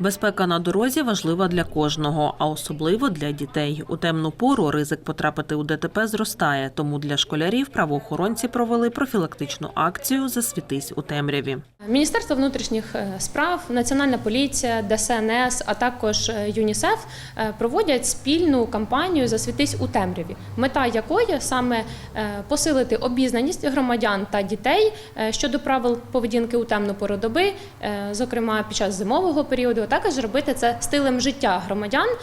Безпека на дорозі важлива для кожного, а особливо для дітей. У темну пору ризик потрапити у ДТП зростає. Тому для школярів правоохоронці провели профілактичну акцію Засвітись у темряві. Міністерство внутрішніх е, справ, Національна поліція, ДСНС, а також е, ЮНІСЕФ е, проводять спільну кампанію Засвітись у темряві, мета якої саме посилити обізнаність громадян та дітей щодо правил поведінки у темну пору доби, зокрема під час зимового періоду, також робити це стилем життя громадян, е,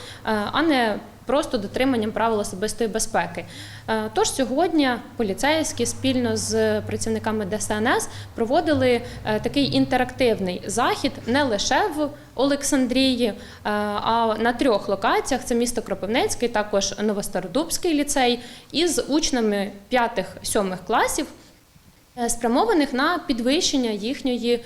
а не Просто дотриманням правил особистої безпеки. Е, Тож сьогодні поліцейські спільно з працівниками ДСНС проводили е, такий інтерактивний захід не лише в Олександрії, а на трьох локаціях: це місто Кропивницький, також Новостародубський ліцей, із учнями 5-7 класів спрямованих на підвищення їхньої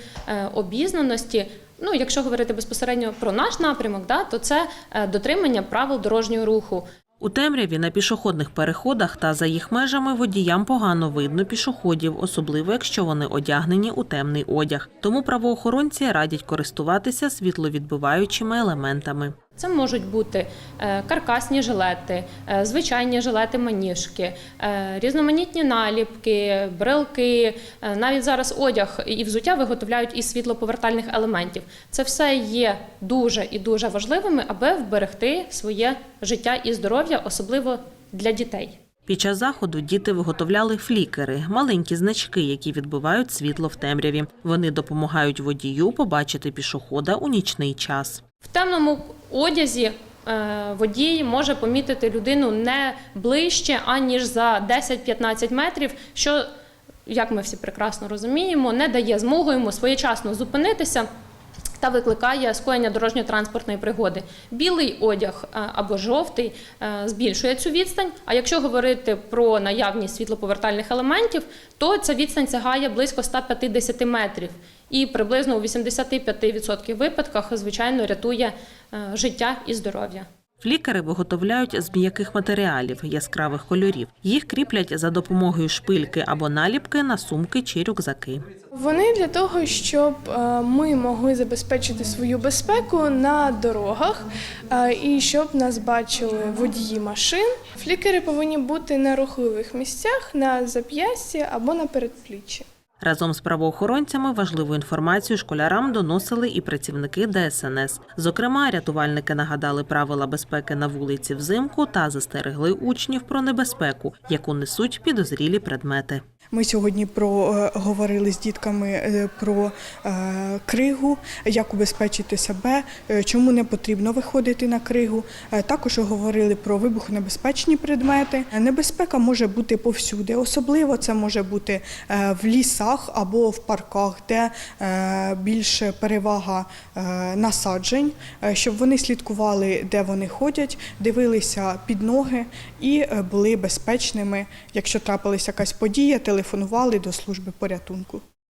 обізнаності. Ну, якщо говорити безпосередньо про наш напрямок, да, то це е, дотримання правил дорожнього руху. У темряві на пішохідних переходах та за їх межами водіям погано видно пішоходів, особливо якщо вони одягнені у темний одяг. Тому правоохоронці радять користуватися світловідбиваючими елементами. Це можуть бути е, каркасні жилети, е, звичайні жилети-маніжки, е, різноманітні наліпки, брелки. Навіть зараз одяг і взуття виготовляють із світлоповертальних елементів. Це все є дуже і дуже важливими, аби вберегти своє життя і здоров'я, особливо для дітей. Під час заходу діти виготовляли флікери маленькі значки, які відбивають світло в темряві. Вони допомагають водію побачити пішохода у нічний час. В темному одязі е, водій може помітити людину не ближче, аніж за 10-15 метрів, що, як ми всі прекрасно розуміємо, не дає змогу йому своєчасно зупинитися. Та викликає скоєння дорожньо-транспортної пригоди. Білий одяг е, або жовтий е, збільшує цю відстань. А якщо говорити про наявність світлоповертальних елементів, то ця відстань сягає близько 150 метрів. І приблизно у 85% випадках, звичайно, рятує е, життя і здоров'я. Флікери виготовляють з м'яких матеріалів яскравих кольорів. Їх кріплять за допомогою шпильки або наліпки на сумки чи рюкзаки. Вони для того, щоб е, ми могли забезпечити свою безпеку на дорогах е, і щоб нас бачили водії машин. Флікери повинні бути на рухливих місцях, на зап'ясті або на передпліччі. Разом з правоохоронцями важливу інформацію школярам доносили і працівники ДСНС. Зокрема, рятувальники нагадали правила безпеки на вулиці взимку та застерегли учнів про небезпеку, яку несуть підозрілі предмети. Ми сьогодні про е, з дітками е, про е, кригу, як убезпечити себе, чому не потрібно виходити на кригу. Також говорили про вибухонебезпечні предмети. Небезпека може бути повсюди, особливо це може бути в лісах або в парках, де е, більше перевага е, насаджень, е, щоб вони слідкували, де вони ходять, дивилися під ноги і були безпечними. Якщо трапилася якась подія, телефонували до служби порятунку.